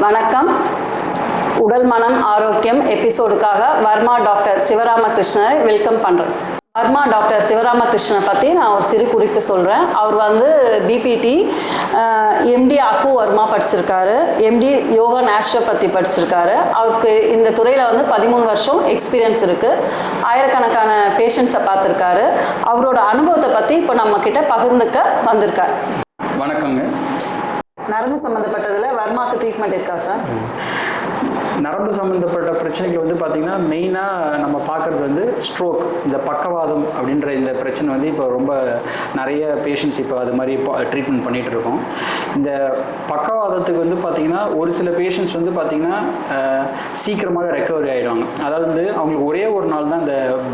வணக்கம். உடல் மனம் ஆரோக்கியம் எபிசோடுக்காக வர்மா டாக்டர் சிவராமகிருஷ்ணரை வெல்கம் பண்ணுறேன் வர்மா டாக்டர் சிவராமகிருஷ்ணனை பற்றி நான் ஒரு சிறு குறிப்பு சொல்கிறேன் அவர் வந்து பிபிடி எம்டி அக்கு வர்மா படிச்சிருக்காரு. எம்டி யோகா நேச்சுரோபதி படிச்சிருக்காரு. அவருக்கு இந்த துறையில் வந்து பதிமூணு வருஷம் எக்ஸ்பீரியன்ஸ் இருக்குது ஆயிரக்கணக்கான பேஷண்ட்ஸை பார்த்துருக்காரு. அவரோட அனுபவத்தை பற்றி இப்போ நம்மக்கிட்ட பகிர்ந்துக்க வந்திருக்கார். வணக்கங்க நரம்பு சம்மந்தப்பட்டதில் வர்மாக்கு ட்ரீட்மெண்ட் இருக்கா சார் நரம்பு சம்மந்தப்பட்ட பிரச்சனைகள் வந்து பார்த்திங்கன்னா மெயினாக நம்ம பார்க்குறது வந்து ஸ்ட்ரோக் இந்த பக்கவாதம் அப்படின்ற இந்த பிரச்சனை வந்து இப்போ ரொம்ப நிறைய பேஷண்ட்ஸ் இப்போ அது மாதிரி ட்ரீட்மெண்ட் பண்ணிகிட்டு இருக்கோம் இந்த பக்கவாதத்துக்கு வந்து பார்த்திங்கன்னா ஒரு சில பேஷண்ட்ஸ் வந்து பார்த்திங்கன்னா சீக்கிரமாக ரெக்கவரி ஆகிடுவாங்க அதாவது வந்து அவங்களுக்கு ஒரே ஒரு நாள் தான்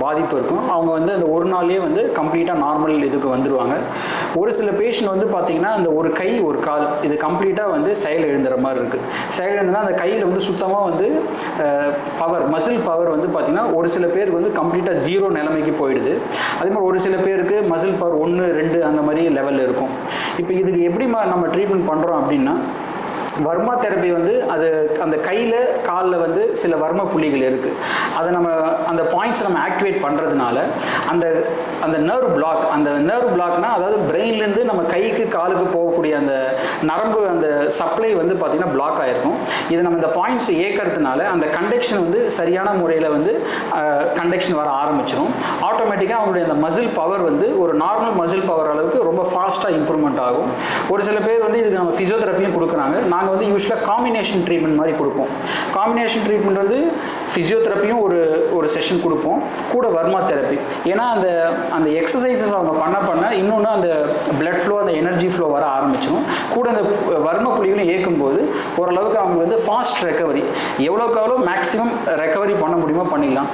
பாதிப்பு இருக்கும். அவங்க வந்து அந்த ஒரு நாள்லேயே வந்து கம்ப்ளீட்டாக நார்மல் இதுக்கு வந்துடுவாங்க ஒரு சில பேஷண்ட் வந்து பார்த்திங்கன்னா அந்த ஒரு கை ஒரு கால் இது கம்ப்ளீட்டாக வந்து செயல் எழுந்துற மாதிரி இருக்குது செயல் எழுந்துனா அந்த கையில் வந்து சுத்தமாக வந்து பவர் மசில் பவர் வந்து பார்த்திங்கன்னா ஒரு சில பேருக்கு வந்து கம்ப்ளீட்டாக ஜீரோ நிலைமைக்கு போயிடுது. அதே மாதிரி ஒரு சில பேருக்கு மசில் பவர் ஒன்று ரெண்டு அந்த மாதிரி லெவலில் இருக்கும். இப்போ இதுக்கு எப்படி நம்ம ட்ரீட்மெண்ட் பண்ணுறோம் அப்படின்னா வர்மா தெரப்பி வந்து அது அந்த கையில் காலில் வந்து சில வர்ம புள்ளிகள் இருக்குது அதை நம்ம அந்த பாயிண்ட்ஸ் நம்ம ஆக்டிவேட் பண்ணுறதுனால அந்த அந்த நர்வ் பிளாக் அந்த நர்வ் பிளாக்னா அதாவது பிரெயின்லேருந்து நம்ம கைக்கு காலுக்கு போகக்கூடிய அந்த நரம்பு அந்த சப்ளை வந்து பார்த்திங்கன்னா பிளாக் ஆகிருக்கும் இதை நம்ம இந்த பாயிண்ட்ஸ் ஏற்கிறதுனால அந்த கண்டக்ஷன் வந்து சரியான முறையில் வந்து கண்டக்ஷன் வர ஆரம்பிச்சிடும் ஆட்டோமேட்டிக்காக அவங்களுடைய அந்த மசில் பவர் வந்து ஒரு நார்மல் மசில் பவர் அளவுக்கு ரொம்ப ஃபாஸ்ட்டாக இம்ப்ரூவ்மெண்ட் ஆகும். ஒரு சில பேர் வந்து இதுக்கு நம்ம ஃபிசியோதெரப்பியும் கொடுக்குறாங்க. நாங்கள் வந்து யூஸ்வலாக காம்பினேஷன் ட்ரீட்மெண்ட் மாதிரி கொடுப்போம். காம்பினேஷன் ட்ரீட்மெண்ட் வந்து ஃபிசியோதெரப்பியும் ஒரு ஒரு செஷன் கொடுப்போம். கூட வர்மா தெரப்பி ஏன்னா அந்த அந்த எக்ஸசைசஸ் அவங்க பண்ண பண்ண இன்னொன்று அந்த பிளட் ஃப்ளோ அந்த எனர்ஜி ஃப்ளோ வர ஆரம்பிச்சிடும் கூட அந்த வர்ம புள்ளிகளும் ஏற்கும்போது ஓரளவுக்கு அவங்க வந்து ஃபாஸ்ட் ரெக்கவரி எவ்வளோக்கு எவ்வளோ மேக்ஸிமம் ரெக்கவரி பண்ண முடியுமோ பண்ணிடலாம்.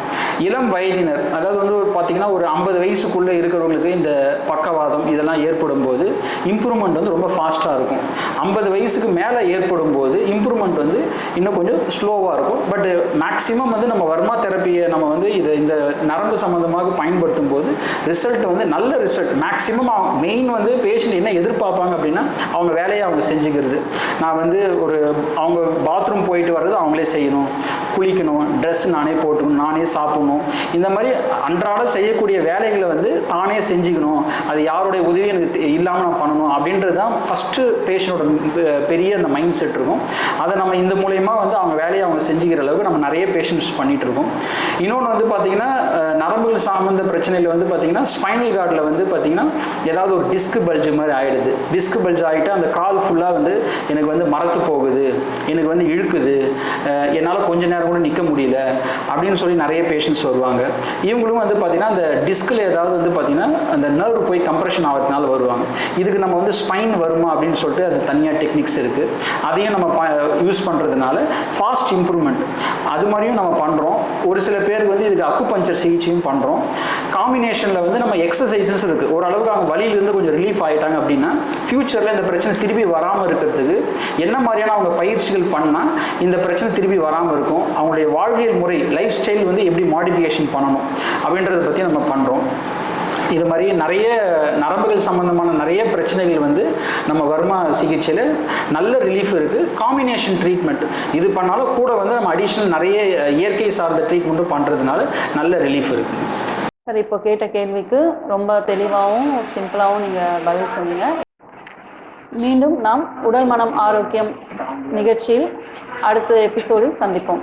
இளம் வயதினர் அதாவது வந்து ஒரு பார்த்தீங்கன்னா ஒரு ஐம்பது வயசுக்குள்ளே இருக்கிறவங்களுக்கு இந்த பக்கவாதம் இதெல்லாம் ஏற்படும் போது இம்ப்ரூவ்மெண்ட் வந்து ரொம்ப ஃபாஸ்ட்டாக இருக்கும். ஐம்பது வயசுக்கு மேலே ஏற்படும் போது இம்ப்ரூவ்மெண்ட் வந்து இன்னும் கொஞ்சம் ஸ்லோவாக இருக்கும். பட் மேக்ஸிமம் வந்து நம்ம வர்மா தெரப்பியை நம்ம வந்து இதை இந்த நரம்பு சம்மந்தமாக பயன்படுத்தும் போது ரிசல்ட் வந்து நல்ல ரிசல்ட் மேக்ஸிமம் மெயின் வந்து பேஷண்ட் என்ன எதிர்பார்ப்பாங்க அப்படின்னா அவங்க வேலையை அவங்க செஞ்சுக்கிறது. நான் வந்து ஒரு அவங்க பாத்ரூம் போயிட்டு வர்றது அவங்களே செய்யணும். குளிக்கணும் ட்ரெஸ் நானே போட்டுக்கணும் நானே சாப்பிடணும். இந்த மாதிரி அன்றாட செய்யக்கூடிய வேலைகளை வந்து தானே செஞ்சுக்கணும். அது யாருடைய உதவி எனக்கு இல்லாமல் நான் பண்ணணும் அப்படின்றது தான் ஃபஸ்ட்டு பேஷண்டோட பெரிய அந்த மைண்ட் செட் இருக்கும். அதை நம்ம இந்த மூலயமா வந்து அவங்க வேலையை அவங்க செஞ்சுக்கிற அளவுக்கு நம்ம நிறைய பேஷண்ட்ஸ் பண்ணிகிட்டு இருக்கோம். இன்னொன்று வந்து பார்த்தீங்கன்னா அஹ், சார்ந்த பிரச்சனையில் வந்து பார்த்தீங்கன்னா ஸ்பைனல் கார்டில் வந்து பார்த்தீங்கன்னா ஏதாவது ஒரு டிஸ்க் பல்ஜ் மாதிரி ஆயிடுது. டிஸ்க் பல்ஜ் ஆகிட்டு அந்த கால் ஃபுல்லாக வந்து எனக்கு வந்து மரத்து போகுது. எனக்கு வந்து இழுக்குது. என்னால் கொஞ்ச நேரம் கூட நிற்க முடியல அப்படின்னு சொல்லி நிறைய பேஷண்ட்ஸ் வருவாங்க. இவங்களும் வந்து பார்த்தீங்கன்னா அந்த டிஸ்கில் ஏதாவது வந்து பார்த்தீங்கன்னா அந்த நர்வ் போய் கம்ப்ரெஷன் ஆகிறதுனால வருவாங்க. இதுக்கு நம்ம வந்து ஸ்பைன் வருமா அப்படின்னு சொல்லிட்டு அது தனியாக டெக்னிக்ஸ் இருக்குது அதையும் நம்ம யூஸ் பண்ணுறதுனால ஃபாஸ்ட் இம்ப்ரூவ்மெண்ட் அது மாதிரியும் நம்ம பண்ணுறோம் ஒரு சில பேருக்கு வந்து இதுக்கு அக்குபஞ்சர் சிகிச்சையும் பண்ணுறோம் காம்பினேஷனில் வந்து நம்ம எக்ஸசைசஸ் இருக்குது ஓரளவுக்கு அவங்க வழியிலிருந்து கொஞ்சம் ரிலீஃப் ஆகிட்டாங்க அப்படின்னா ஃப்யூச்சரில் இந்த பிரச்சனை திருப்பி வராமல் இருக்கிறதுக்கு என்ன மாதிரியான அவங்க பயிற்சிகள் பண்ணால் இந்த பிரச்சனை திருப்பி வராமல் இருக்கும் அவங்களுடைய வாழ்வியல் முறை லைஃப் ஸ்டைல் வந்து எப்படி மாடிஃபிகேஷன் பண்ணணும் அப்படின்றத பற்றி நம்ம பண்ணுறோம் இது மாதிரி நிறைய நரம்புகள் சம்பந்தமான நிறைய பிரச்சனைகள் வந்து நம்ம வர்மா சிகிச்சையில் நல்ல ரிலீஃப் இருக்குது காம்பினேஷன் ட்ரீட்மெண்ட் இது பண்ணாலும் கூட வந்து நம்ம அடிஷ்னல் நிறைய இயற்கை சார்ந்த ட்ரீட்மெண்ட்டும் பண்ணுறதுனால நல்ல ரிலீஃப் இருக்குது சார் இப்போ கேட்ட கேள்விக்கு ரொம்ப தெளிவாகவும் சிம்பிளாகவும் நீங்கள் பதில் சொன்னீங்க. மீண்டும் நாம் உடல் மனம் ஆரோக்கியம் நிகழ்ச்சியில் அடுத்த எபிசோடில் சந்திப்போம்.